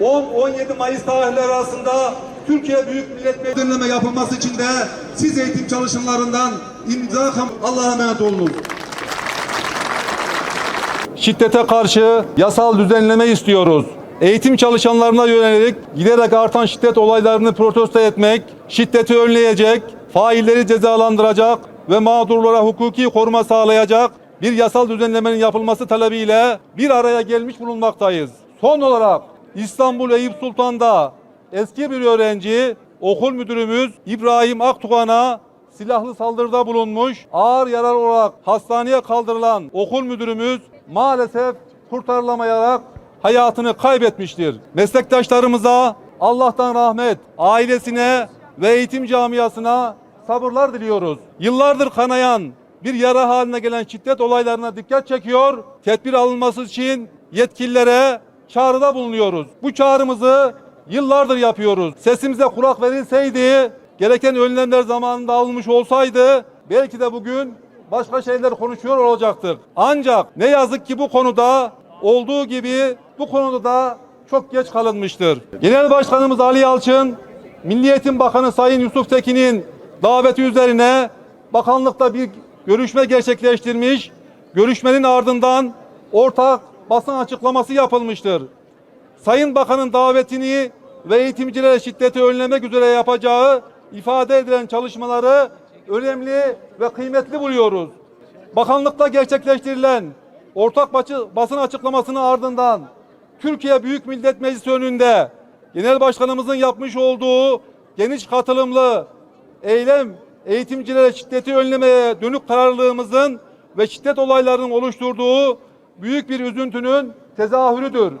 10-17 Mayıs tarihleri arasında Türkiye Büyük Millet Meclisi düzenleme yapılması için de siz eğitim çalışanlarından imza Allah'a emanet olunuz. Şiddete karşı yasal düzenleme istiyoruz. Eğitim çalışanlarına yönelik giderek artan şiddet olaylarını protesto etmek, şiddeti önleyecek, failleri cezalandıracak ve mağdurlara hukuki koruma sağlayacak bir yasal düzenlemenin yapılması talebiyle bir araya gelmiş bulunmaktayız. Son olarak İstanbul Eyüp Sultan'da eski bir öğrenci okul müdürümüz İbrahim Aktuğan'a silahlı saldırıda bulunmuş, ağır yarar olarak hastaneye kaldırılan okul müdürümüz maalesef kurtarılamayarak hayatını kaybetmiştir. Meslektaşlarımıza Allah'tan rahmet, ailesine ve eğitim camiasına sabırlar diliyoruz. Yıllardır kanayan bir yara haline gelen şiddet olaylarına dikkat çekiyor. Tedbir alınması için yetkililere çağrıda bulunuyoruz. Bu çağrımızı yıllardır yapıyoruz. Sesimize kulak verilseydi, gereken önlemler zamanında alınmış olsaydı belki de bugün başka şeyler konuşuyor olacaktık. Ancak ne yazık ki bu konuda olduğu gibi bu konuda da çok geç kalınmıştır. Genel Başkanımız Ali Yalçın, Milli Eğitim Bakanı Sayın Yusuf Tekin'in daveti üzerine bakanlıkta bir görüşme gerçekleştirmiş. Görüşmenin ardından ortak basın açıklaması yapılmıştır. Sayın Bakan'ın davetini ve eğitimcilere şiddeti önlemek üzere yapacağı ifade edilen çalışmaları önemli ve kıymetli buluyoruz. Bakanlıkta gerçekleştirilen ortak basın açıklamasının ardından Türkiye Büyük Millet Meclisi önünde Genel Başkanımızın yapmış olduğu geniş katılımlı eylem eğitimcilere şiddeti önlemeye dönük kararlılığımızın ve şiddet olaylarının oluşturduğu büyük bir üzüntünün tezahürüdür.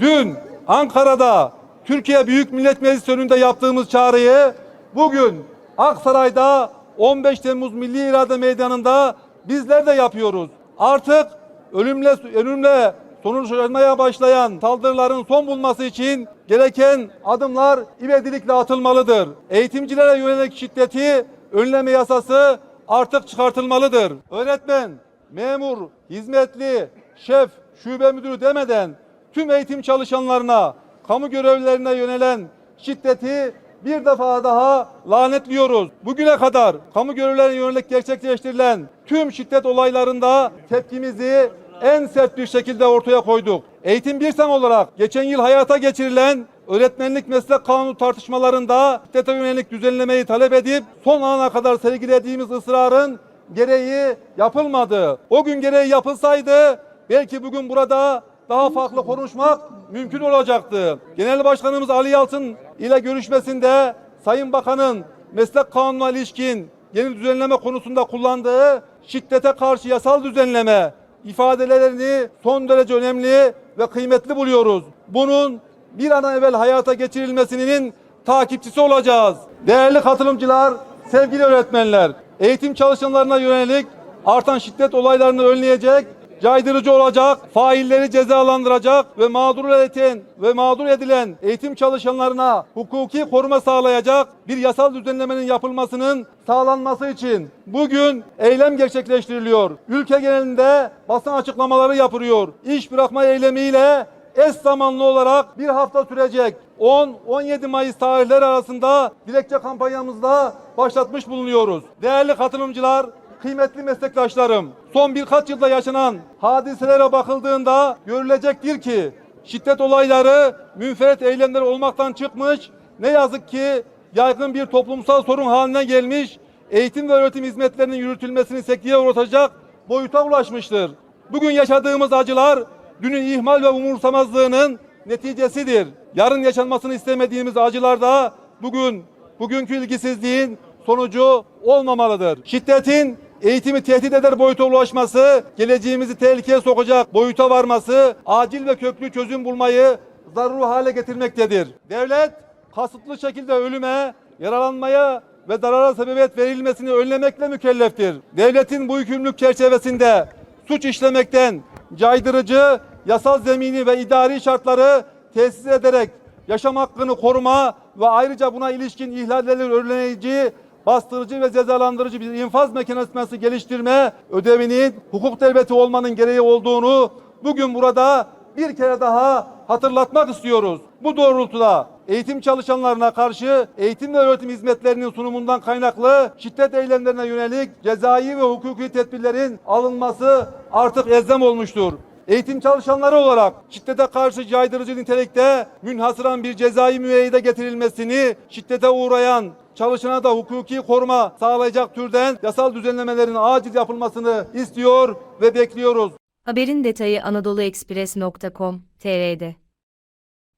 Dün Ankara'da Türkiye Büyük Millet Meclisi önünde yaptığımız çağrıyı bugün Aksaray'da 15 Temmuz Milli İrade Meydanı'nda bizler de yapıyoruz. Artık ölümle ölümle sonuçlanmaya başlayan saldırıların son bulması için gereken adımlar ivedilikle atılmalıdır. Eğitimcilere yönelik şiddeti önleme yasası artık çıkartılmalıdır. Öğretmen, memur, hizmetli, şef, şube müdürü demeden tüm eğitim çalışanlarına, kamu görevlilerine yönelen şiddeti bir defa daha lanetliyoruz. Bugüne kadar kamu görevlilerine yönelik gerçekleştirilen tüm şiddet olaylarında tepkimizi en sert bir şekilde ortaya koyduk. Eğitim Birsem olarak geçen yıl hayata geçirilen öğretmenlik meslek kanunu tartışmalarında şiddete yönelik düzenlemeyi talep edip son ana kadar sergilediğimiz ısrarın gereği yapılmadı. O gün gereği yapılsaydı belki bugün burada daha farklı konuşmak mümkün olacaktı. Genel Başkanımız Ali Yalçın ile görüşmesinde Sayın Bakan'ın meslek kanununa ilişkin yeni düzenleme konusunda kullandığı şiddete karşı yasal düzenleme ifadelerini son derece önemli ve kıymetli buluyoruz. Bunun bir an evvel hayata geçirilmesinin takipçisi olacağız. Değerli katılımcılar, sevgili öğretmenler, eğitim çalışanlarına yönelik artan şiddet olaylarını önleyecek, caydırıcı olacak, failleri cezalandıracak ve mağdur edilen ve mağdur edilen eğitim çalışanlarına hukuki koruma sağlayacak bir yasal düzenlemenin yapılmasının sağlanması için bugün eylem gerçekleştiriliyor. Ülke genelinde basın açıklamaları yapılıyor. İş bırakma eylemiyle eş zamanlı olarak bir hafta sürecek 10-17 Mayıs tarihleri arasında dilekçe kampanyamızda başlatmış bulunuyoruz. Değerli katılımcılar, kıymetli meslektaşlarım, son birkaç yılda yaşanan hadiselere bakıldığında görülecektir ki şiddet olayları münferit eylemler olmaktan çıkmış, ne yazık ki yaygın bir toplumsal sorun haline gelmiş, eğitim ve öğretim hizmetlerinin yürütülmesini sekteye uğratacak boyuta ulaşmıştır. Bugün yaşadığımız acılar dünün ihmal ve umursamazlığının neticesidir. Yarın yaşanmasını istemediğimiz acılar da bugün bugünkü ilgisizliğin sonucu olmamalıdır. Şiddetin eğitimi tehdit eder boyuta ulaşması, geleceğimizi tehlikeye sokacak boyuta varması, acil ve köklü çözüm bulmayı zaruri hale getirmektedir. Devlet kasıtlı şekilde ölüme, yaralanmaya ve zarara sebebiyet verilmesini önlemekle mükelleftir. Devletin bu yükümlülük çerçevesinde suç işlemekten caydırıcı, yasal zemini ve idari şartları tesis ederek yaşam hakkını koruma ve ayrıca buna ilişkin ihlalleri önleyici, bastırıcı ve cezalandırıcı bir infaz mekanizması geliştirme ödevinin hukuk devleti olmanın gereği olduğunu bugün burada bir kere daha hatırlatmak istiyoruz. Bu doğrultuda eğitim çalışanlarına karşı eğitim ve öğretim hizmetlerinin sunumundan kaynaklı şiddet eylemlerine yönelik cezai ve hukuki tedbirlerin alınması artık elzem olmuştur. Eğitim çalışanları olarak şiddete karşı caydırıcı nitelikte münhasıran bir cezai müeyyide getirilmesini, şiddete uğrayan çalışana da hukuki koruma sağlayacak türden yasal düzenlemelerin acil yapılmasını istiyor ve bekliyoruz. Haberin detayı anadoluexpress.com.tr'de.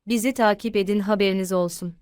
Bizi takip edin haberiniz olsun.